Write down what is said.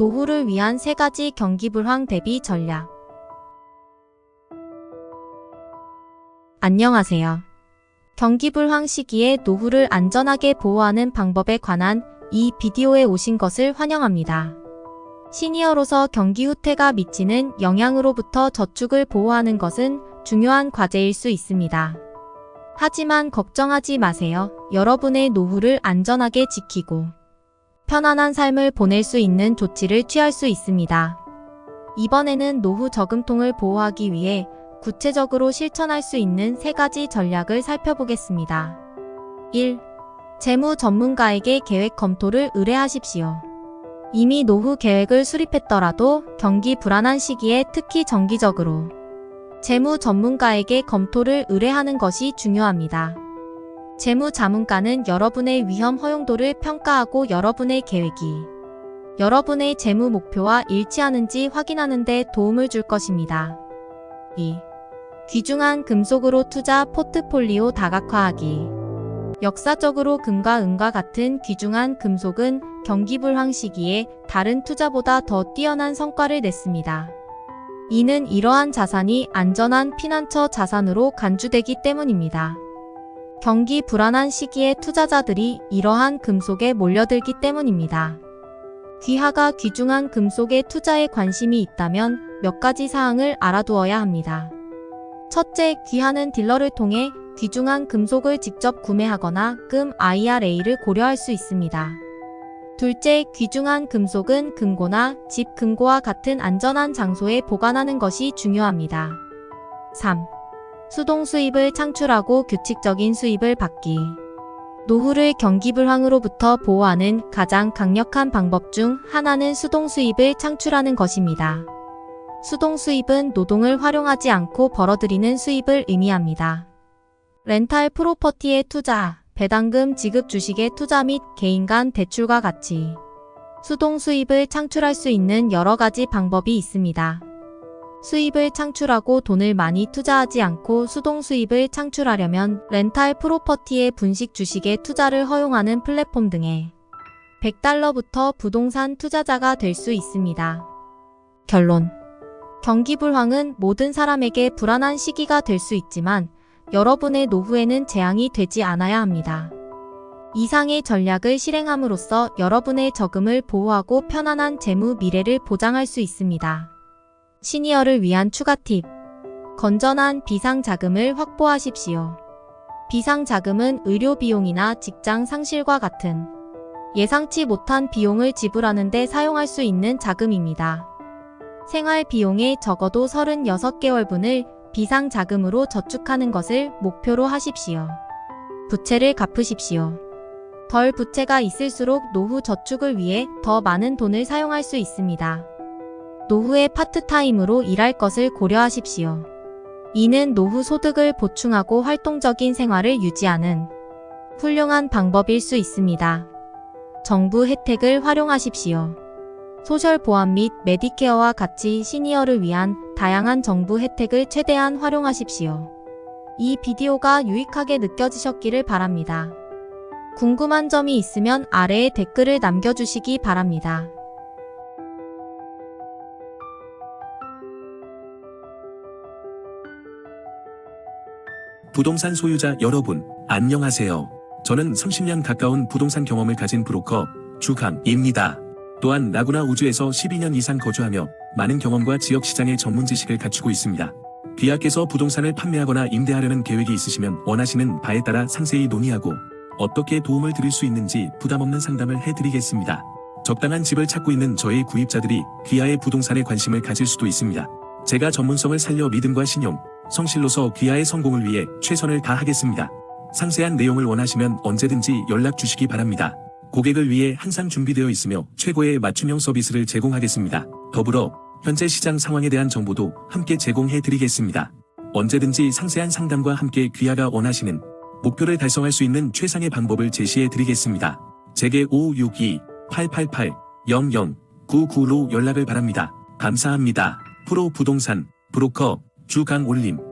노후를 위한 세 가지 경기 불황 대비 전략. 안녕하세요. 경기 불황 시기에 노후를 안전하게 보호하는 방법에 관한 이 비디오에 오신 것을 환영합니다. 시니어로서 경기 후퇴가 미치는 영향으로부터 저축을 보호하는 것은 중요한 과제일 수 있습니다. 하지만 걱정하지 마세요. 여러분의 노후를 안전하게 지키고 편안한 삶을 보낼 수 있는 조치를 취할 수 있습니다. 이번에는 노후 저금통을 보호하기 위해 구체적으로 실천할 수 있는 세 가지 전략을 살펴보겠습니다. 1. 재무 전문가에게 계획 검토를 의뢰하십시오. 이미 노후 계획을 수립했더라도 경기 불안한 시기에 특히 정기적으로 재무 전문가에게 검토를 의뢰하는 것이 중요합니다. 재무 자문가는 여러분의 위험 허용도를 평가하고 여러분의 계획이 여러분의 재무 목표와 일치하는지 확인하는 데 도움을 줄 것입니다. 2. 귀중한 금속으로 투자 포트폴리오 다각화하기. 역사적으로 금과 은과 같은 귀중한 금속은 경기 불황 시기에 다른 투자보다 더 뛰어난 성과를 냈습니다. 이는 이러한 자산이 안전한 피난처 자산으로 간주되기 때문입니다. 경기 불안한 시기에 투자자들이 이러한 금속에 몰려들기 때문입니다. 귀하가 귀중한 금속에 투자에 관심이 있다면 몇 가지 사항을 알아두어야 합니다. 첫째, 귀하는 딜러를 통해 귀중한 금속을 직접 구매하거나 금 IRA를 고려할 수 있습니다. 둘째, 귀중한 금속은 금고나 집 금고와 같은 안전한 장소에 보관하는 것이 중요합니다. 3. 수동 수입을 창출하고 규칙적인 수입을 받기. 노후를 경기 불황으로부터 보호하는 가장 강력한 방법 중 하나는 수동 수입을 창출하는 것입니다. 수동 수입은 노동을 활용하지 않고 벌어들이는 수입을 의미합니다. 렌탈 프로퍼티에 투자, 배당금 지급 주식에 투자 및 개인 간 대출과 같이 수동 수입을 창출할 수 있는 여러 가지 방법이 있습니다. 수입을 창출하고 돈을 많이 투자하지 않고 수동 수입을 창출하려면 렌탈 프로퍼티의 분식 주식에 투자를 허용하는 플랫폼 등에 100달러부터 부동산 투자자가 될 수 있습니다. 결론. 경기 불황은 모든 사람에게 불안한 시기가 될 수 있지만 여러분의 노후에는 재앙이 되지 않아야 합니다. 이상의 전략을 실행함으로써 여러분의 저금을 보호하고 편안한 재무 미래를 보장할 수 있습니다. 시니어를 위한 추가 팁. 건전한 비상 자금을 확보하십시오. 비상 자금은 의료 비용이나 직장 상실과 같은 예상치 못한 비용을 지불하는 데 사용할 수 있는 자금입니다. 생활 비용의 적어도 36개월분을 비상 자금으로 저축하는 것을 목표로 하십시오. 부채를 갚으십시오. 덜 부채가 있을수록 노후 저축을 위해 더 많은 돈을 사용할 수 있습니다. 노후에 파트타임으로 일할 것을 고려하십시오. 이는 노후 소득을 보충하고 활동적인 생활을 유지하는 훌륭한 방법일 수 있습니다. 정부 혜택을 활용하십시오. 소셜보험 및 메디케어와 같이 시니어를 위한 다양한 정부 혜택을 최대한 활용하십시오. 이 비디오가 유익하게 느껴지셨기를 바랍니다. 궁금한 점이 있으면 아래에 댓글을 남겨주시기 바랍니다. 부동산 소유자 여러분, 안녕하세요. 저는 30년 가까운 부동산 경험을 가진 브로커 주강입니다. 또한 라구나 우주에서 12년 이상 거주하며 많은 경험과 지역 시장의 전문 지식을 갖추고 있습니다. 귀하께서 부동산을 판매하거나 임대하려는 계획이 있으시면 원하시는 바에 따라 상세히 논의하고 어떻게 도움을 드릴 수 있는지 부담 없는 상담을 해드리겠습니다. 적당한 집을 찾고 있는 저의 구입자들이 귀하의 부동산에 관심을 가질 수도 있습니다. 제가 전문성을 살려 믿음과 신용, 성실로서 귀하의 성공을 위해 최선을 다하겠습니다. 상세한 내용을 원하시면 언제든지 연락 주시기 바랍니다. 고객을 위해 항상 준비되어 있으며 최고의 맞춤형 서비스를 제공하겠습니다. 더불어 현재 시장 상황에 대한 정보도 함께 제공해 드리겠습니다. 언제든지 상세한 상담과 함께 귀하가 원하시는 목표를 달성할 수 있는 최상의 방법을 제시해 드리겠습니다. 제게 562-888-0099로 연락을 바랍니다. 감사합니다. 프로 부동산 브로커 주강올림